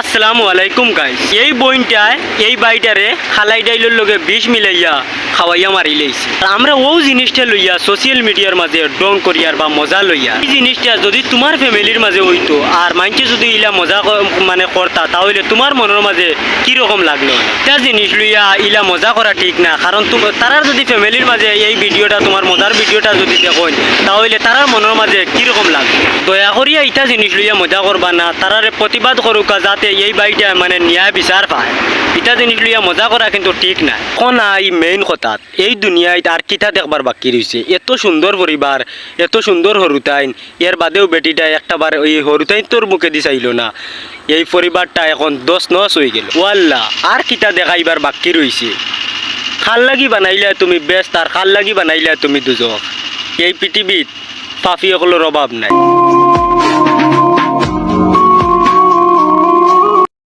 আসসালামু আলাইকুম গাইস এই বইনটায়, এই বাইটারে খালাই ডাইলের লগে বিষ মিলাইয়া খাওয়াইয়া মারি লইছে। আমরা ও জিনিসটা লইয়া সোশ্যাল মিডিয়ার মাঝে ডং করিয়ার বা মজা লইয়া। এই জিনিসটা যদি তোমার ফ্যামিলির মাঝে হইতো আর মাইনছে যদি ইলা মজা মানে করতা, তাহলে তোমার মনের মাঝে কীরকম লাগল? এটা জিনিস লইয়া ইলা মজা করা ঠিক না। কারণ তারার যদি ফ্যামিলির মাঝে এই ভিডিওটা, তোমার মজার ভিডিওটা যদি দেখোন তাহলে তারার মনের মাঝে কীরকম লাগবে? দয়া করিয়া ইটা জিনিস লইয়া মজা করবা না। তারারে প্রতিবাদ করুকা যাতে এই বাড়িটা মানে ন্যায় বিচার পায়। ইটা লইয়া মজা করা কিন্তু ঠিক না কনা এই মেইন কথাত এই দুনিয়ায় আর কিতা দেখবার বাকি রয়েছে এত সুন্দর পরিবার এত সুন্দর হরুতাইন এর বাদেও বেটিটা একটাবার ওই হরুতাইন তোর মুখে দি চাইল না। এই পরিবারটা এখন দশ নস হয়ে গেল। ওয়াল্লা আর কিতা দেখাইবার বাকি রয়েছে খাল লাগি বানাইলে তুমি বেস্ট আর খাল লাগি বানাইলে তুমি দুজক। এই পৃথিবীত পাফি সকলের অভাব নাই।